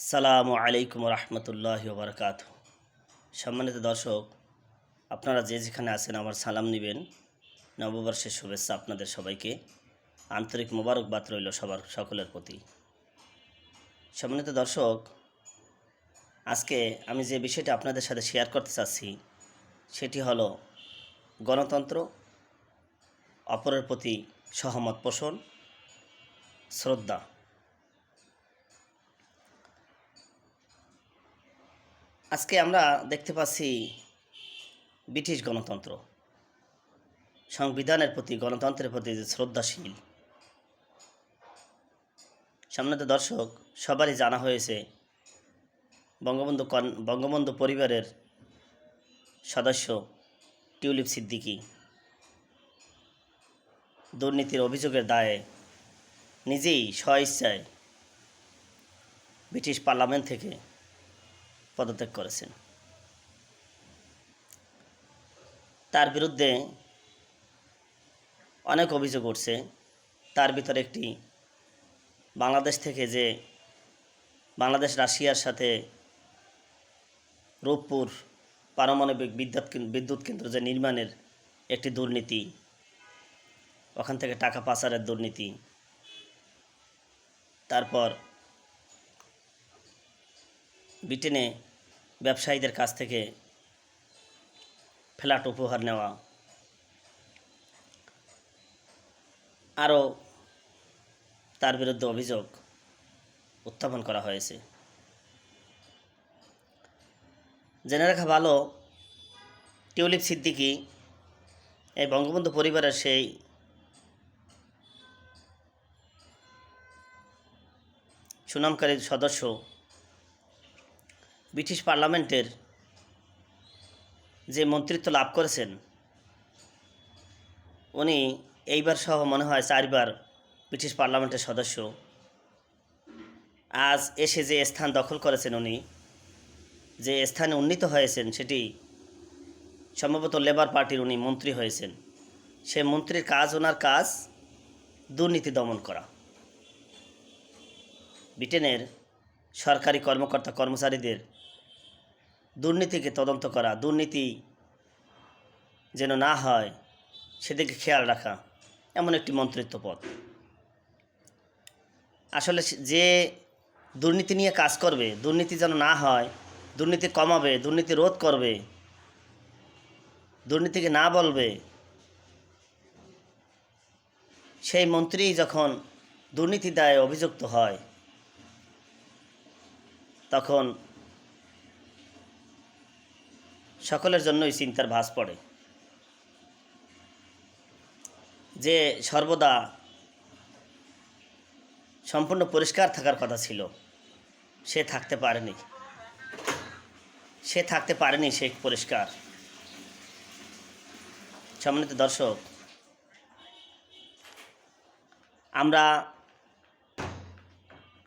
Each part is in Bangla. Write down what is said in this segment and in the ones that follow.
আসসালামু আলাইকুম রহমতুল্লাহ বারকাত সম্মানিত দর্শক, আপনারা যে যেখানে আছেন আমার সালাম নেবেন। নববর্ষের শুভেচ্ছা আপনাদের সবাইকে। আন্তরিক মোবারকবাদ রইল সবার, সকলের প্রতি। সম্মানিত দর্শক, আজকে আমি যে বিষয়টা আপনাদের সাথে শেয়ার করতে চাচ্ছি, সেটি হলো গণতন্ত্র, অপরের প্রতি সহমত পোষণ, শ্রদ্ধা। আজকে আমরা দেখতে পাচ্ছি ব্রিটিশ গণতন্ত্র। সংবিধানের প্রতি, গণতন্ত্রের প্রতি যে শ্রদ্ধাশীল। সামনে দর্শক, সবারই জানা হয়েছে, বঙ্গবন্ধু বঙ্গবন্ধু পরিবারের সদস্য টিউলিপ সিদ্দিকী। দুর্নীতির অভিযোগের দায়ে নিজেই স্বইচ্ছায় ব্রিটিশ পার্লামেন্ট থেকে পদত্যাগ করেছেন। তার বিরুদ্ধে অনেক অভিযোগ উঠছে। তার ভিতরে একটি, বাংলাদেশ থেকে যে বাংলাদেশ, রাশিয়ার সাথে রূপপুর পারমাণবিক বিদ্যুৎ বিদ্যুৎ কেন্দ্র যে নির্মাণের একটি দুর্নীতি, ওখান থেকে টাকা পাচারের দুর্নীতি, তারপর ব্রিটেনে ব্যবসায়ীদের কাছ থেকে ফ্ল্যাট উপহার নেওয়া, আরও তার বিরুদ্ধে অভিযোগ উত্থাপন করা হয়েছে। জেনে রাখা ভালো, টিউলিপ সিদ্দিকি এই বঙ্গবন্ধু পরিবারের সেই সুনামকারী সদস্য ব্রিটিশ পার্লামেন্টের যে মন্ত্রিত্ব লাভ করেছেন, উনি এইবার সহ মনে হয় চারবার ব্রিটিশ পার্লামেন্টের সদস্য। আজ এসে যে স্থান দখল করেছেন উনি, যে স্থানে উন্নীত হয়েছেন, সেটি সম্ভবত লেবার পার্টির উনি মন্ত্রী হয়েছেন। সে মন্ত্রীর কাজ, ওনার কাজ দুর্নীতি দমন করা। ব্রিটেনের সরকারি কর্মকর্তা কর্মচারীদের দুর্নীতিকে তদন্ত করা, দুর্নীতি যেন না হয়, সেদিকে খেয়াল রাখা এমন একটি মন্ত্রিত্ব পদ। আসলে যে দুর্নীতি নিয়ে কাজ করবে, দুর্নীতি যেন না হয়, দুর্নীতি কমাবে, দুর্নীতি রোধ করবে, দুর্নীতিকে না বলবে, সেই মন্ত্রী যখন দুর্নীতি দায়ে অভিযুক্ত হয়, তখন সকলের জন্যই চিন্তার ভাস পড়ে। যে সর্বদা সম্পূর্ণ পরিষ্কার থাকার কথা ছিল, সে থাকতে পারেনি। সে থাকতে পারেনি সে পরিষ্কার। সম্মানিত দর্শক, আমরা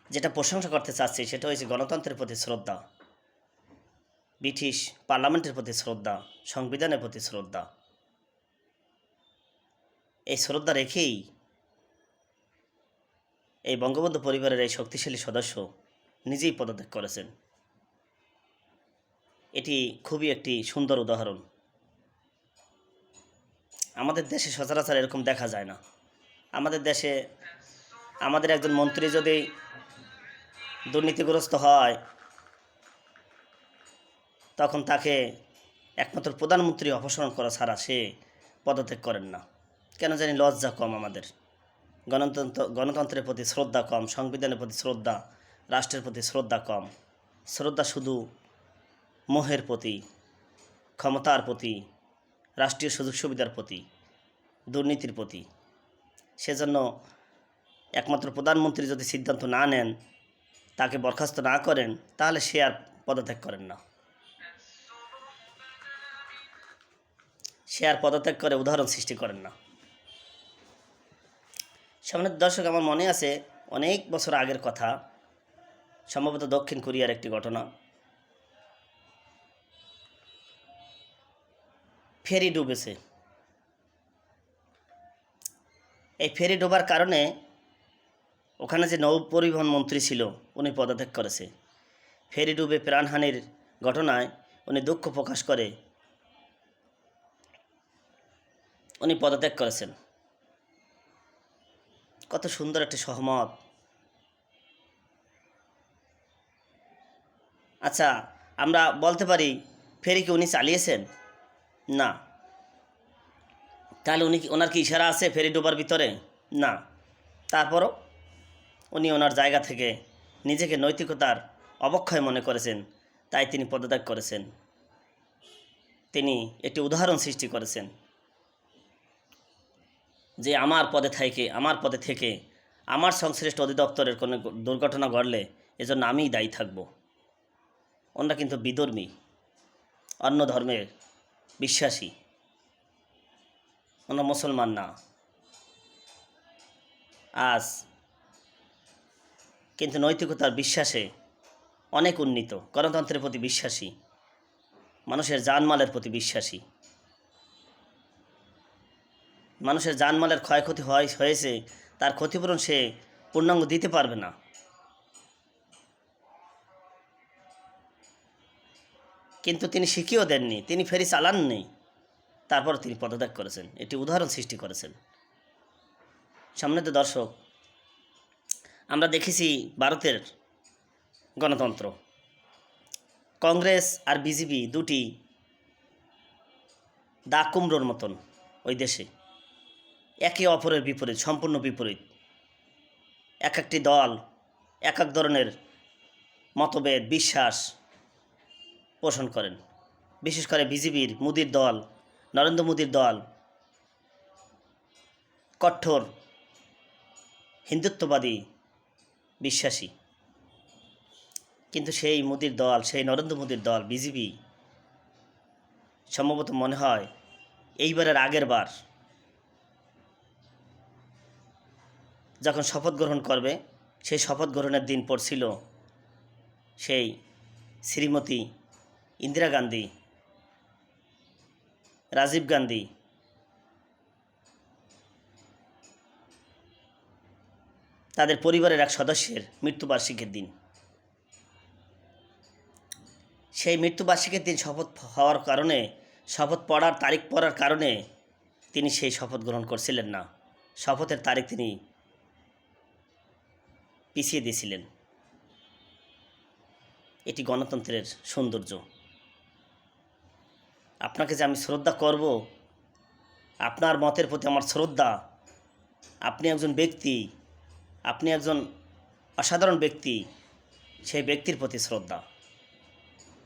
যেটা প্রশংসা করতে চাচ্ছি, সেটা হয়েছে গণতন্ত্রের প্রতি শ্রদ্ধা। ব্রিটিশ পার্লামেন্টের প্রতি শ্রদ্ধা, সংবিধানের প্রতি শ্রদ্ধা। এই শ্রদ্ধা রেখেই এই বঙ্গবন্ধু পরিবারের এই শক্তিশালী সদস্য নিজেই পদত্যাগ করেছেন। এটি খুবই একটি সুন্দর উদাহরণ। আমাদের দেশে সচরাচর এরকম দেখা যায় না। আমাদের দেশে আমাদের একজন মন্ত্রী যদি দুর্নীতিগ্রস্ত হয় তখন তাকে একমাত্র প্রধানমন্ত্রী অপসারণ করা ছাড়া সে পদত্যাগ করেন না। কেন জানি লজ্জা কম আমাদের। গণতন্ত্র, গণতন্ত্রের প্রতি শ্রদ্ধা কম, সংবিধানের প্রতি শ্রদ্ধা, রাষ্ট্রের প্রতি শ্রদ্ধা কম। শ্রদ্ধা শুধু মোহের প্রতি, ক্ষমতার প্রতি, রাষ্ট্রীয় সুযোগ সুবিধার প্রতি, দুর্নীতির প্রতি। সেজন্য একমাত্র প্রধানমন্ত্রী যদি সিদ্ধান্ত না নেন, তাকে বরখাস্ত না করেন, তাহলে সে আর পদত্যাগ করেন না। সে আর পদত্যাগ করে উদাহরণ সৃষ্টি করেন না। সামনের দর্শক, আমার মনে আছে অনেক বছর আগের কথা, সম্ভবত দক্ষিণ কোরিয়ার একটি ঘটনা। ফেরি ডুবেছে। এই ফেরি ডোবার কারণে ওখানে যে নৌ পরিবহন মন্ত্রী ছিল, উনি পদত্যাগ করেছে। ফেরি ডুবে প্রাণহানির ঘটনায় উনি দুঃখ প্রকাশ করে উনি পদত্যাগ করেছেন। কত সুন্দর একটি সহমত। আচ্ছা আমরা বলতে পারি, ফেরি কি উনি চালিয়েছেন? না। তাহলে উনি ওনার কি ইশারা আছে ফেরি ডোবার ভিতরে? না। তারপরও উনি ওনার জায়গা থেকে নিজেকে নৈতিকতার অবক্ষয় মনে করেছেন, তাই তিনি পদত্যাগ করেছেন। তিনি একটি উদাহরণ সৃষ্টি করেছেন। যে আমার পদে থেকে, আমার পদে থেকে, আমার সংশ্লিষ্ট অধিদপ্তরের কোনো দুর্ঘটনা ঘটলে এজন্য আমিই দায়ী থাকব। ওনারা কিন্তু বিধর্মী, অন্য ধর্মের বিশ্বাসী। ওনারা মুসলমান না। আজ কিন্তু নৈতিকতার বিশ্বাসে অনেক উন্নীত, গণতন্ত্রের প্রতি বিশ্বাসী, মানুষের জানমালের প্রতি বিশ্বাসী। মানুষের জানমালের ক্ষয়ক্ষতি হয়, হয়েছে, তার ক্ষতিপূরণ সে পূর্ণাঙ্গ দিতে পারবে না। কিন্তু তিনি শিখিয়েও দেননি, তিনি ফেরি চালাননি তারপর তিনি পদত্যাগ করেছেন এটি উদাহরণ সৃষ্টি করেছেন। সামনে তো দর্শক, আমরা দেখেছি ভারতের গণতন্ত্র। কংগ্রেস আর বিজেপি দুটি দা কুমড়োর মতন ওই দেশে। একে অপরের বিপরীত, সম্পূর্ণ বিপরীত। এক একটি দল, এক এক ধরনের মতভেদ, বিশ্বাস পোষণ করেন। বিশেষ করে বিজেপির মোদির দল, নরেন্দ্র মোদির দল, কঠোর হিন্দুত্ববাদী বিশ্বাসী। কিন্তু সেই মোদির দল, সেই নরেন্দ্র মোদির দল বিজেপি সম্ভবত মনে হয় এইবারের আগের বার যখন শপথ গ্রহণ করবে, সেই শপথ গ্রহণের দিন পড়ছিল সেই শ্রীমতী ইন্দিরা গান্ধী, রাজীব গান্ধী, তাদের পরিবারের এক সদস্যের মৃত্যুবার্ষিকীর দিন। সেই মৃত্যুবার্ষিকীর দিন শপথ হওয়ার কারণে, শপথ পড়ার তারিখ পড়ার কারণে তিনি সেই শপথ গ্রহণ করছিলেন না। শপথের তারিখ তিনি পিছিয়ে দিয়েছিলেন। এটি গণতন্ত্রের সৌন্দর্য। আপনাকে যে আমি শ্রদ্ধা করব, আপনার মতের প্রতি আমার শ্রদ্ধা, আপনি একজন ব্যক্তি, আপনি একজন অসাধারণ ব্যক্তি, সেই ব্যক্তির প্রতি শ্রদ্ধা।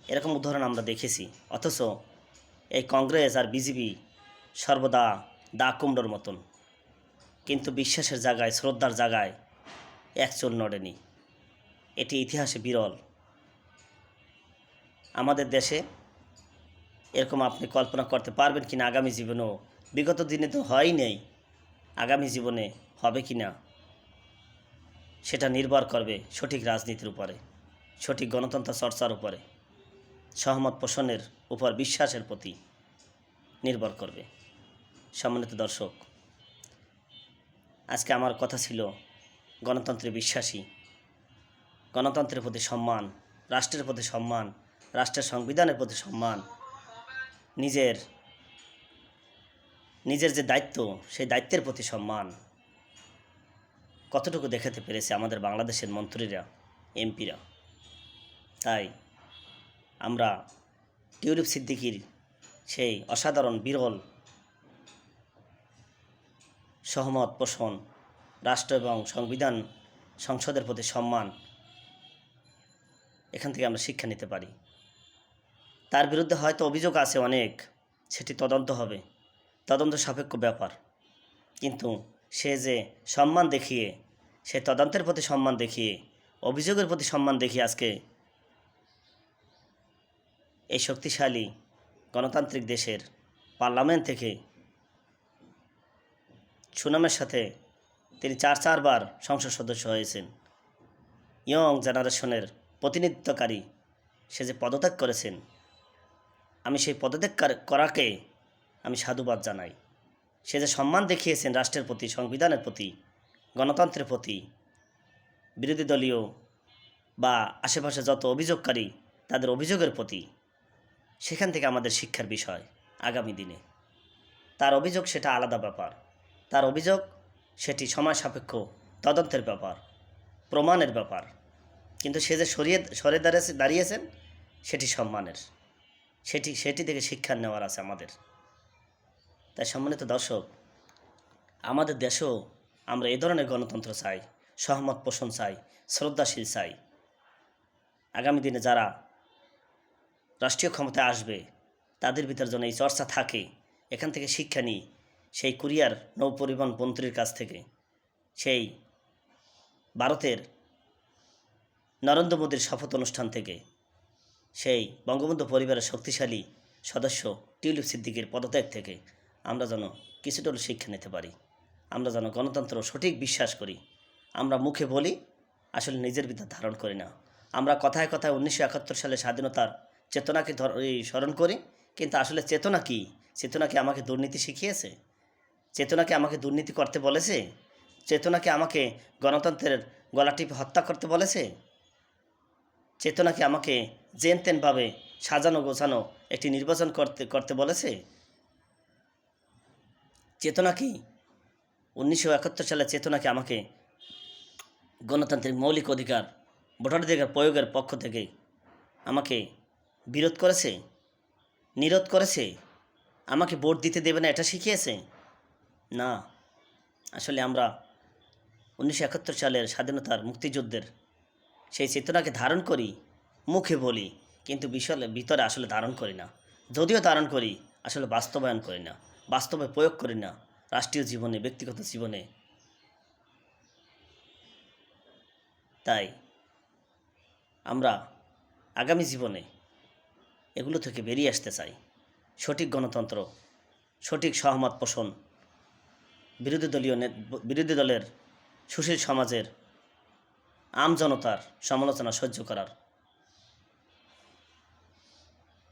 এরকম উদাহরণ আমরা দেখেছি। অথচ এই কংগ্রেস আর বিজেপি সর্বদা দা কুমড়োর মতন। কিন্তু বিশ্বাসের জায়গায়, শ্রদ্ধার জায়গায় এক চুল নড়েনি। এটি ইতিহাসে বিরল। আমাদের দেশে এরকম আপনি কল্পনা করতে পারবেন কি না আগামী জীবনেও? বিগত দিনে তো হয়ই নেই। আগামী জীবনে হবে কি না সেটা নির্ভর করবে সঠিক রাজনীতির উপরে, সঠিক গণতন্ত্র চর্চার উপরে। সহমত পোষণের উপর বিশ্বাসের প্রতি নির্ভর করবে। সম্মানিত দর্শক, আজকে আমার কথা ছিল গণতন্ত্রে বিশ্বাসী। গণতন্ত্রের প্রতি সম্মান, রাষ্ট্রের প্রতি সম্মান, রাষ্ট্রের সংবিধানের প্রতি সম্মান, নিজের নিজের যে দায়িত্ব, সেই দায়িত্বের প্রতি সম্মান। কতটুকু দেখাতে পেরেছে আমাদের বাংলাদেশের মন্ত্রীরা, এমপিরা? তাই আমরা টিউলিপ সিদ্দিকির সেই অসাধারণ, বিরল সহমত পোষণ রাষ্ট্র এবং সংবিধান সংসদের প্রতি সম্মান এখান থেকে আমরা শিক্ষা নিতে পারি। তার বিরুদ্ধে হয়তো অভিযোগ আছে অনেক, সেটি তদন্ত হবে। তদন্ত সাপেক্ষ ব্যাপার। কিন্তু সে যে সম্মান দেখিয়ে, সে তদন্তের প্রতি সম্মান দেখিয়ে, অভিযোগের প্রতি সম্মান দেখিয়ে আজকে এই শক্তিশালী গণতান্ত্রিক দেশের পার্লামেন্ট থেকে সুনামের সাথে তিনি চার চারবার সংসদ সদস্য হয়েছেন। ইয়ং জেনারেশনের প্রতিনিধিত্বকারী সে যে পদত্যাগ করেছেন, আমি সেই পদত্যাগ কার- করাকে আমি সাধুবাদ জানাই। সে যে সম্মান দেখিয়েছেন রাষ্ট্রের প্রতি, সংবিধানের প্রতি, গণতন্ত্রের প্রতি, বিরোধী দলীয় বা আশেপাশে যত অভিযোগকারী তাদের অভিযোগের প্রতি, সেখান থেকে আমাদের শিক্ষার বিষয় আগামী দিনে। তার অভিযোগ সেটা আলাদা ব্যাপার। তার অভিযোগ সেটি সময় সাপেক্ষ তদন্তের ব্যাপার, প্রমাণের ব্যাপার। কিন্তু সে যে সরিয়ে সরে দাঁড়িয়েছে দাঁড়িয়েছেন, সেটি সম্মানের। সেটি সেটি থেকে শিক্ষা নেওয়ার আছে আমাদের। তাই সম্মানিত দর্শক, আমাদের দেশেও আমরা এই ধরনের গণতন্ত্র চাই, সহমত পোষণ চাই, শ্রদ্ধাশীল চাই। আগামী দিনে যারা রাষ্ট্রীয় ক্ষমতায় আসবে, তাদের ভিতর যেন এই চর্চা থাকে, এখান থেকে শিক্ষা নিই। সেই কুরিয়ার নৌপরিবহন মন্ত্রীর কাছ থেকে, সেই ভারতের নরেন্দ্র মোদীর শপথ অনুষ্ঠান থেকে সেই বঙ্গবন্ধু পরিবারের শক্তিশালী সদস্য টিউলিপ সিদ্দিকের পদত্যাগ থেকে আমরা যেন কিছুটা শিক্ষা নিতে পারি, আমরা যেন গণতন্ত্র সঠিক বিশ্বাস করি, আমরা মুখে বলি, আসলে নিজের ভিতর ধারণ করি না। আমরা কথায় কথায় উনিশশো একাত্তর সালে স্বাধীনতার চেতনাকে স্মরণ করি, কিন্তু আসলে চেতনা কি? চেতনা কি আমাকে দুর্নীতি শিখিয়েছে? চেতনাকে আমাকে দুর্নীতি করতে বলেছে? চেতনাকে আমাকে গণতন্ত্রের গলা টিপে হত্যা করতে বলেছে? চেতনাকে আমাকে জেন তেনভাবে সাজানো গোছানো একটি নির্বাচন করতে করতে বলেছে? চেতনা কি? উনিশশো একাত্তর সালে চেতনাকে আমাকে গণতান্ত্রিক মৌলিক অধিকার, ভোটাধিকার প্রয়োগের পক্ষ থেকে আমাকে বিরোধ করেছে? নিরোধ করেছে? আমাকে ভোট দিতে দেবে না, এটা শিখিয়েছে? না, আসলে আমরা উনিশশো একাত্তর সালের স্বাধীনতার মুক্তিযুদ্ধের সেই চেতনাকে ধারণ করি, মুখে বলি, কিন্তু বিশাল ভিতরে আসলে ধারণ করি না। যদিও ধারণ করি, আসলে বাস্তবায়ন করি না, বাস্তবে প্রয়োগ করি না, রাষ্ট্রীয় জীবনে, ব্যক্তিগত জীবনে। তাই আমরা আগামী জীবনে এগুলো থেকে বেরিয়ে আসতে চাই। সঠিক গণতন্ত্র, সঠিক সহমত পোষণ বিরোধী দলীয় বিরোধী দলের সুশীল সমাজের আম জনতার সমালোচনা সহ্য করার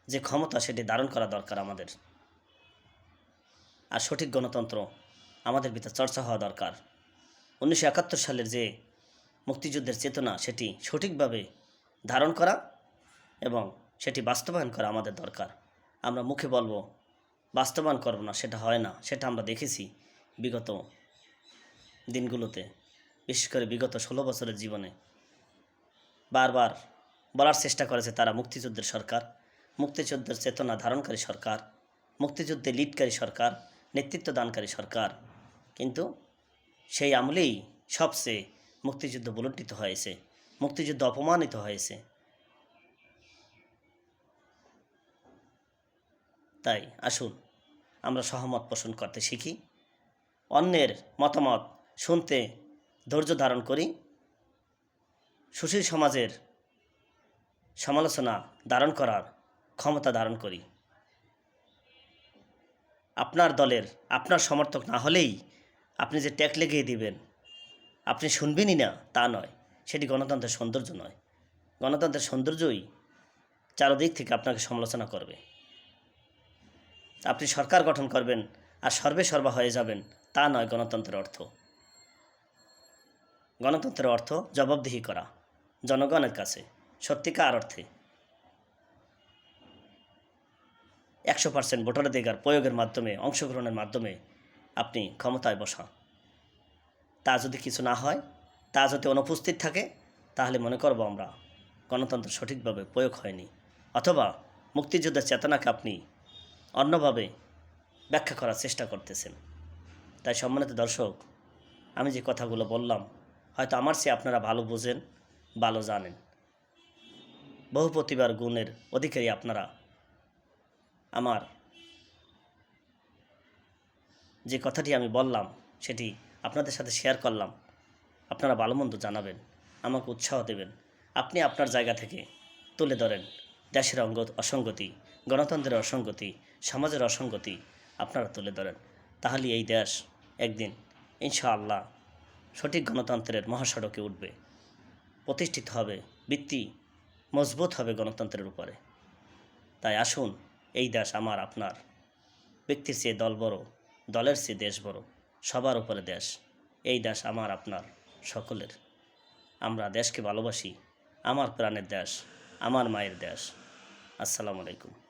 যে ক্ষমতা সেটি ধারণ করা দরকার আমাদের। আর সঠিক গণতন্ত্র আমাদের ভিতর চর্চা হওয়া দরকার। উনিশশো একাত্তর সালের যে মুক্তিযুদ্ধের চেতনা, সেটি সঠিকভাবে ধারণ করা এবং সেটি বাস্তবায়ন করা আমাদের দরকার। আমরা মুখে বলব, বাস্তবায়ন করব না, সেটা হয় না, সেটা আমরা দেখেছি। বিগত দিনগুলোতে, বিশেষ করে বিগত ষোলো বছরের জীবনে, বারবার বলার চেষ্টা করেছে তারা মুক্তিযুদ্ধের সরকার, মুক্তিযুদ্ধের চেতনা ধারণকারী সরকার, মুক্তিযুদ্ধে লিডকারী সরকার, নেতৃত্ব দানকারী সরকার। কিন্তু সেই আমলেই সবচেয়ে মুক্তিযুদ্ধ বুলটিত হয়েছে, মুক্তিযুদ্ধ অপমানিত হয়েছে। তাই আসুন, আমরা সহমত পোষণ করতে শিখি। অন্যের মতামত শুনতে ধৈর্য ধারণ করি। সুশীল সমাজের সমালোচনা ধারণ করার ক্ষমতা ধারণ করি। আপনার দলের, আপনার সমর্থক না হলেই আপনি যে ট্যাগ লেগিয়ে দিবেন, আপনি শুনবেনই না, তা নয়। সেটি গণতন্ত্রের সৌন্দর্য নয়। গণতন্ত্রের সৌন্দর্যই চারদিক থেকে আপনাকে সমালোচনা করবে। আপনি সরকার গঠন করবেন আর সর্বে সর্বা হয়ে যাবেন। তা নয় গণতন্ত্রের অর্থ। গণতন্ত্রের অর্থ জবাবদিহি করা, জনগণের কাছে, সত্যিকার অর্থে। একশো পার্সেন্ট ভোটাধিকার প্রয়োগের মাধ্যমে, অংশগ্রহণের মাধ্যমে আপনি ক্ষমতায় বসা। তা যদি কিছু না হয়, তা যদি অনুপস্থিত থাকে, তাহলে মনে করব আমরা গণতন্ত্র সঠিকভাবে প্রয়োগ হয়নি। অথবা মুক্তিযুদ্ধের চেতনাকে আপনি অন্যভাবে ব্যাখ্যা করার চেষ্টা করতেছেন। তাই সম্মানিত দর্শক, আমি যে কথাগুলো বললাম, হয়তো আমার চেয়ে আপনারা ভালো বোঝেন, ভালো জানেন। বহু প্রতিভার গুণের অধিকারী আপনারা। আমার যে কথাটি আমি বললাম, সেটি আপনাদের সাথে শেয়ার করলাম। আপনারা ভালো মন্দ জানাবেন, আমাকে উৎসাহ দেবেন। আপনি আপনার জায়গা থেকে তুলে ধরেন। দেশের অঙ্গ, অসঙ্গতি, গণতন্ত্রের অসঙ্গতি, সমাজের অসঙ্গতি আপনারা তুলে ধরেন। তাহলে এই দেশ একদিন, ইনশাআল্লাহ, সঠিক গণতন্ত্রের মহাসড়কে উঠবে। প্রতিষ্ঠিত হবে, ভিত্তি মজবুত হবে গণতন্ত্রের উপরে। তাই আসুন, এই দেশ আমার, আপনার। ব্যক্তির চেয়ে দল বড়, দলের চেয়ে দেশ বড়, সবার উপরে দেশ। এই দেশ আমার, আপনার, সকলের। আমরা দেশকে ভালোবাসি, আমার প্রাণের দেশ, আমার মায়ের দেশ। আসসালামু আলাইকুম।